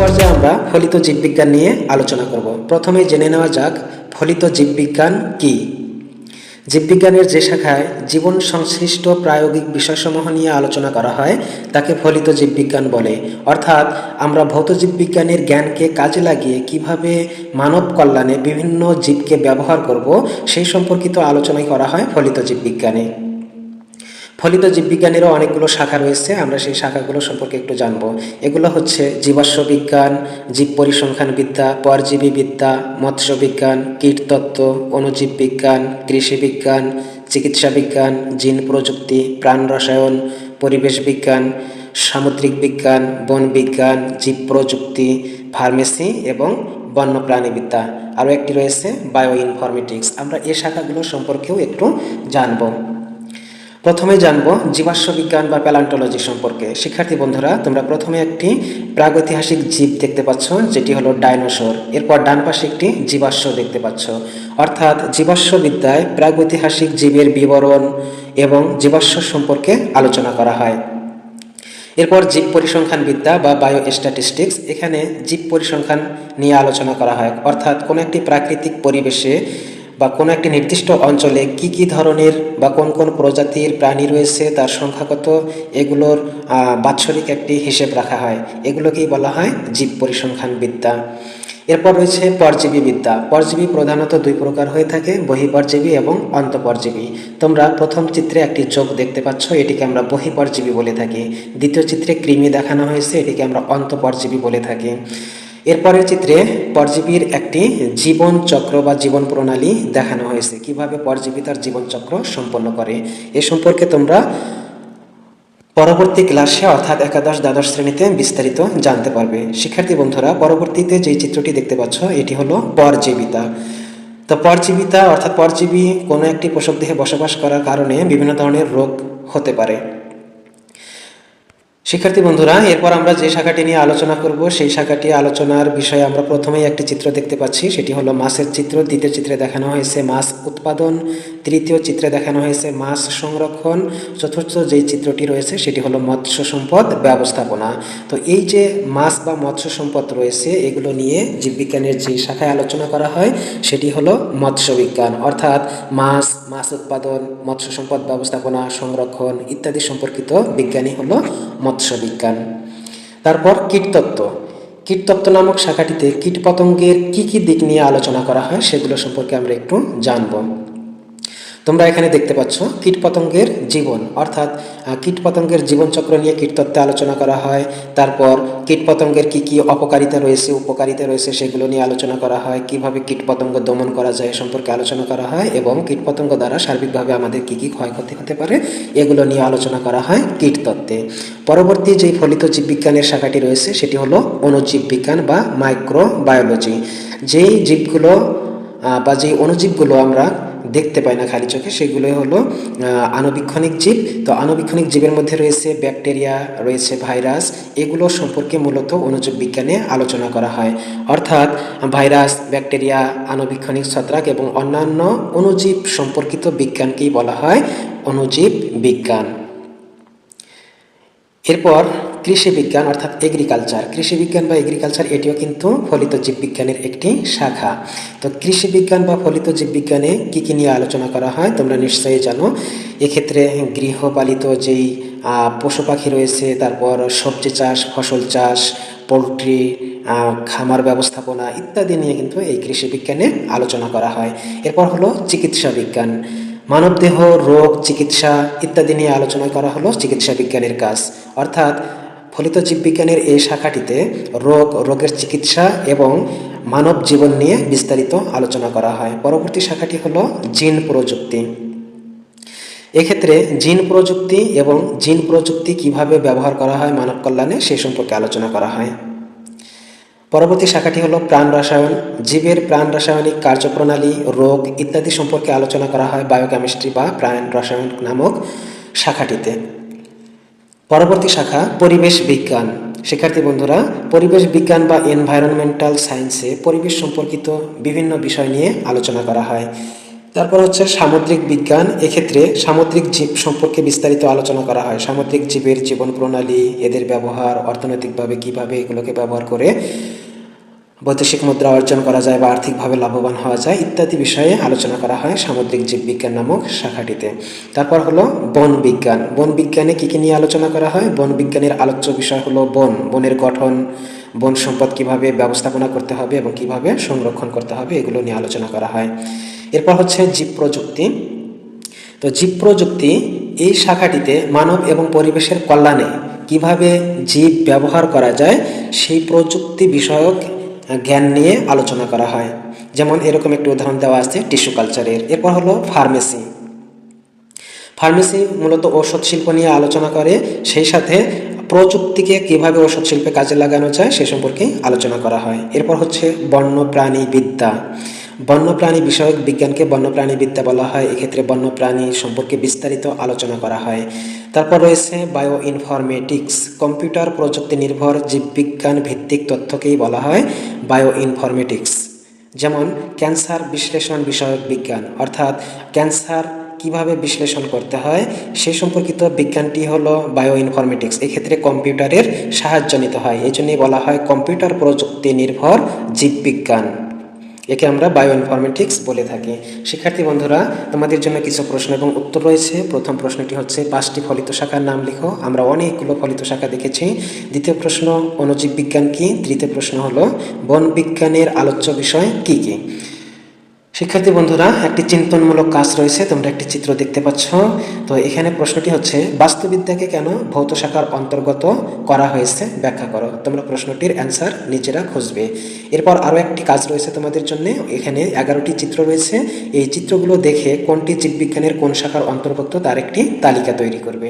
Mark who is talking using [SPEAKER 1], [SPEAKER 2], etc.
[SPEAKER 1] আমরা ফলিত জীববিজ্ঞান নিয়ে আলোচনা করব। প্রথমে জেনে নেওয়া যাক, ফলিত জীববিজ্ঞান কি? জীববিজ্ঞানের যে শাখায় জীবন সংশ্লিষ্ট প্রায়োগিক বিষয়সমূহ নিয়ে আলোচনা করা হয়, তাকে ফলিত জীববিজ্ঞান বলে। অর্থাৎ, আমরা ভৌত জীববিজ্ঞানের জ্ঞানকে কাজে লাগিয়ে কীভাবে মানব কল্যাণে বিভিন্ন জীবকে ব্যবহার করব, সেই সম্পর্কিত আলোচনাই করা হয় ফলিত জীববিজ্ঞানে। ফলিত জীববিজ্ঞানেরও অনেকগুলো শাখা রয়েছে, আমরা সেই শাখাগুলো সম্পর্কে একটু জানব। এগুলো হচ্ছে জীবাশ্ম বিজ্ঞান জীব পরিসংখ্যান বিদ্যা পরজীবী বিদ্যা মৎস্য বিজ্ঞান কীটতত্ত্ব অণুজীব বিজ্ঞান কৃষি বিজ্ঞান চিকিৎসা বিজ্ঞান জিন প্রযুক্তি, প্রাণ রসায়ন পরিবেশ বিজ্ঞান সামুদ্রিক বিজ্ঞান, বন বিজ্ঞান, জীব প্রযুক্তি, ফার্মেসি এবং বন্যপ্রাণীবিদ্যা। আরও একটি রয়েছে বায়ো ইনফরমেটিক্স আমরা এই শাখাগুলো সম্পর্কেও একটু জানব। প্রথমে জানব জীবাশ্ম বিজ্ঞান বা প্যালান্টোলজি সম্পর্কে। শিক্ষার্থী বন্ধুরা, তোমরা প্রথমে একটি প্রাগৈতিহাসিক জীব দেখতে পাচ্ছ, যেটি হলো ডাইনোসর। এরপর ডান পাশে একটি জীবাশ্ম দেখতে পাচ্ছ। অর্থাৎ জীবাশ্ম বিদ্যায় প্রাগৈতিহাসিক জীবের বিবরণ এবং জীবাশ্ম সম্পর্কে আলোচনা করা হয়। এরপর জীব পরিসংখ্যান বিদ্যা বা বায়ো স্ট্যাটিস্টিক্স এখানে জীব পরিসংখ্যান নিয়ে আলোচনা করা হয়। অর্থাৎ কোনো একটি প্রাকৃতিক পরিবেশে বা কোনো একটি নির্দিষ্ট অঞ্চলে কি কি ধরনের বা কোন কোন প্রজাতির প্রাণী রয়েছে, তার সংখ্যাগত এগুলোর বাৎসরিক একটি হিসেব রাখা হয়। এগুলোকেই বলা হয় জীব পরিসংখ্যান বিদ্যা। এরপর রয়েছে পরজীবী বিদ্যা। পরজীবী প্রধানত দুই প্রকার হয়ে থাকে, বহিপরজীবী এবং অন্তপরজীবী। তোমরা প্রথম চিত্রে একটি চোখ দেখতে পাচ্ছ, এটিকে আমরা বহিপরজীবী বলে থাকি। দ্বিতীয় চিত্রে কৃমি দেখানো হয়েছে, এটিকে আমরা অন্তপরজীবী বলে থাকি। এরপরের চিত্রে পরজীবীর একটি জীবন চক্র বা জীবন প্রণালী দেখানো হয়েছে। কীভাবে পরজীবী তার জীবন চক্র সম্পন্ন করে? এ সম্পর্কে তোমরা পরবর্তী ক্লাসে অর্থাৎ একাদশ দ্বাদশ শ্রেণীতে বিস্তারিত জানতে পারবে। শিক্ষার্থী বন্ধুরা, পরবর্তীতে যে চিত্রটি দেখতে পাচ্ছ, এটি হলো পরজীবিতা। তো পরজীবিতা অর্থাৎ পরজীবী কোনো একটি পোষক দেহে বসবাস করার কারণে বিভিন্ন ধরনের রোগ হতে পারে। শিক্ষার্থী বন্ধুরা, এরপর আমরা যে শাখাটি নিয়ে আলোচনা করব, সেই শাখাটি আলোচনার বিষয়ে আমরা প্রথমেই একটি চিত্র দেখতে পাচ্ছি। সেটি হলো মাছের চিত্র। দ্বিতীয় চিত্রে দেখানো হয়েছে মাছ উৎপাদন। তৃতীয় চিত্রে দেখানো হয়েছে মাছ সংরক্ষণ। চতুর্থ যেই চিত্রটি রয়েছে, সেটি হলো মৎস্য সম্পদ ব্যবস্থাপনা। তো এই যে মাছ বা মৎস্য সম্পদ রয়েছে, এগুলো নিয়ে জীববিজ্ঞানের যে শাখায় আলোচনা করা হয়, সেটি হলো মৎস্য বিজ্ঞান। অর্থাৎ মাছ মাছ উৎপাদন, মৎস্য সম্পদ ব্যবস্থাপনা, সংরক্ষণ ইত্যাদি সম্পর্কিত বিজ্ঞানী হলো মৎস্য বিজ্ঞান। তারপর কীটতত্ত্ব কীটতত্ত্ব নামক শাখাটিতে কীটপতঙ্গের কী কী দিক নিয়ে আলোচনা করা হয়, সেগুলো সম্পর্কে আমরা একটু জানব। তোমরা এখানে দেখতে পাচ্ছ কীটপতঙ্গের জীবন। অর্থাৎ কীটপতঙ্গের জীবনচক্র নিয়ে কীটতত্ত্বে আলোচনা করা হয়। তারপর কীটপতঙ্গের কি কি অপকারিতা রয়েছে, উপকারিতা রয়েছে সেগুলো নিয়ে আলোচনা করা হয়। কীভাবে কীটপতঙ্গ দমন করা যায় সম্পর্কে আলোচনা করা হয় এবং কীটপতঙ্গ দ্বারা সার্বিকভাবে আমাদের কি কি ক্ষয়ক্ষতি হতে পারে এগুলো নিয়ে আলোচনা করা হয় কীটতত্ত্বে। পরবর্তী যেই ফলিত জীববিজ্ঞানের শাখাটি রয়েছে সেটি হলো অণুজীব বিজ্ঞান বা মাইক্রোবায়োলজি। যেই জীবগুলো বা যেই অণুজীবগুলো আমরা দেখতে পায় না খালি চোখে, সেগুলোই হলো আণুবীক্ষণিক জীব। তো আণুবীক্ষণিক জীবের মধ্যে রয়েছে ব্যাকটেরিয়া, রয়েছে ভাইরাস, এগুলো সম্পর্কে মূলত অনুজীব বিজ্ঞানে আলোচনা করা হয়। অর্থাৎ ভাইরাস, ব্যাকটেরিয়া, আণুবীক্ষণিক ছত্রাক এবং অন্যান্য অনুজীব সম্পর্কিত বিজ্ঞানকেই বলা হয় অনুজীব বিজ্ঞান। এরপর কৃষি বিজ্ঞান, অর্থাৎ এগ্রিকালচার কৃষি বিজ্ঞান বা এগ্রিকালচার এটিও কিন্তু ফলিত জীববিজ্ঞানের একটি শাখা। তো কৃষি বিজ্ঞান বা ফলিত জীববিজ্ঞানে কী কী নিয়ে আলোচনা করা হয় তোমরা নিশ্চয়ই জানো। এক্ষেত্রে গৃহপালিত যেই পশু পাখি রয়েছে, তারপর সবজি চাষ, ফসল চাষ, পোলট্রি খামার ব্যবস্থাপনা ইত্যাদি নিয়ে কিন্তু এই কৃষি বিজ্ঞানে আলোচনা করা হয়। এরপর হলো চিকিৎসা বিজ্ঞান। মানবদেহ, রোগ, চিকিৎসা ইত্যাদি নিয়ে আলোচনা করা হলো চিকিৎসা বিজ্ঞানের কাজ। অর্থাৎ ফলিত জীববিজ্ঞানের এই শাখাটিতে রোগ, রোগের চিকিৎসা এবং মানব জীবন নিয়ে বিস্তারিত আলোচনা করা হয়। পরবর্তী শাখাটি হলো জিন প্রযুক্তি। এক্ষেত্রে জিন প্রযুক্তি এবং জিন প্রযুক্তি কীভাবে ব্যবহার করা হয় মানব কল্যাণে সে সম্পর্কে আলোচনা করা হয়। পরবর্তী শাখাটি হলো প্রাণ রসায়ন। জীবের প্রাণ রাসায়নিক কার্যপ্রণালী, রোগ ইত্যাদি সম্পর্কে আলোচনা করা হয় বায়োকেমিস্ট্রি বা প্রাণ রসায়ন নামক শাখাটিতে। পরবর্তী শাখা, পরিবেশ বিজ্ঞান। শিক্ষার্থী বন্ধুরা, পরিবেশ বিজ্ঞান বা এনভায়রনমেন্টাল সায়েন্সে পরিবেশ সম্পর্কিত বিভিন্ন বিষয় নিয়ে আলোচনা করা হয়। তারপর হচ্ছে সামুদ্রিক বিজ্ঞান, এক্ষেত্রে সামুদ্রিক জীব সম্পর্কে বিস্তারিত আলোচনা করা হয়। সামুদ্রিক জীবের জীবন প্রণালী, এদের ব্যবহার, অর্থনৈতিকভাবে কীভাবে এগুলোকে ব্যবহার করে বৈদেশিক মুদ্রা অর্জন করা যায় বা আর্থিকভাবে লাভবান হওয়া যায় ইত্যাদি বিষয়ে আলোচনা করা হয় সামুদ্রিক জীববিজ্ঞান নামক শাখাটিতে। তারপর হলো বন বিজ্ঞান। বন বিজ্ঞানে কী কী নিয়ে আলোচনা করা হয়? বন বিজ্ঞানের আলোচ্য বিষয় হলো বন। বনের গঠন, বন সম্পদ কীভাবে ব্যবস্থাপনা করতে হবে এবং কীভাবে সংরক্ষণ করতে হবে এগুলো নিয়ে আলোচনা করা হয়। এরপর হচ্ছে জীব প্রযুক্তি। তো জীব প্রযুক্তি এই শাখাটিতে মানব এবং পরিবেশের কল্যাণে কীভাবে জীব ব্যবহার করা যায় সেই প্রযুক্তি বিষয়ক জ্ঞান নিয়ে আলোচনা করা হয়। যেমন এরকম একটি উদাহরণ দেওয়া আছে টিস্যু কালচারের। এরপর হলো ফার্মেসি। ফার্মেসি মূলত ঔষধ শিল্প নিয়ে আলোচনা করে। সেই সাথে প্রযুক্তিকে কীভাবে ঔষধ শিল্পে কাজে লাগানো যায় সে সম্পর্কে আলোচনা করা হয়। এরপর হচ্ছে বন্য প্রাণী বিদ্যা। বন্যপ্রাণী বিষয়ক বিজ্ঞানকে বন্যপ্রাণী বিদ্যা বলা হয়। এক্ষেত্রে বন্যপ্রাণী সম্পর্কে বিস্তারিত আলোচনা করা হয়। তারপর রয়েছে বায়ো ইনফরমেটিক্স কম্পিউটার প্রযুক্তি নির্ভর জীববিজ্ঞান ভিত্তিক তথ্যকেই বলা হয় বায়ো ইনফরমেটিক্স যেমন ক্যান্সার বিশ্লেষণ বিষয়ক বিজ্ঞান, অর্থাৎ ক্যান্সার কীভাবে বিশ্লেষণ করতে হয়, সে সম্পর্কিত বিজ্ঞানটি হলো বায়ো ইনফরমেটিক্স এক্ষেত্রে কম্পিউটারের সাহায্য নিতে হয়। এই জন্যই বলা হয় কম্পিউটার প্রযুক্তি নির্ভর জীববিজ্ঞান। একে আমরা বায়ো ইনফরমেটিক্স বলে থাকি। শিক্ষার্থী বন্ধুরা, তোমাদের জন্য কিছু প্রশ্ন এবং উত্তর রয়েছে। প্রথম প্রশ্নটি হচ্ছে, পাঁচটি ফলিত শাখার নাম লিখো। আমরা অনেকগুলো ফলিত শাখা দেখেছি। দ্বিতীয় প্রশ্ন অনুজীব বিজ্ঞান কি? তৃতীয় প্রশ্ন হলো, বন বিজ্ঞানের আলোচ্য বিষয় কি কি? শিক্ষার্থী বন্ধুরা, একটি চিন্তনমূলক কাজ রয়েছে, তোমরা একটি চিত্র দেখতে পাচ্ছ। তো এখানে প্রশ্নটি হচ্ছে, বাস্তুবিদ্যাকে কেন ভৌত শাখার অন্তর্গত করা হয়েছে? ব্যাখ্যা করো। তোমরা প্রশ্নটির অ্যান্সার নিজেরা খুঁজবে। এরপর আরও একটি কাজ রয়েছে তোমাদের জন্য। এখানে এগারোটি চিত্র রয়েছে। এই চিত্রগুলো দেখে কোনটি জীববিজ্ঞানের কোন শাখার অন্তর্ভুক্ত তার একটি তালিকা তৈরি করবে।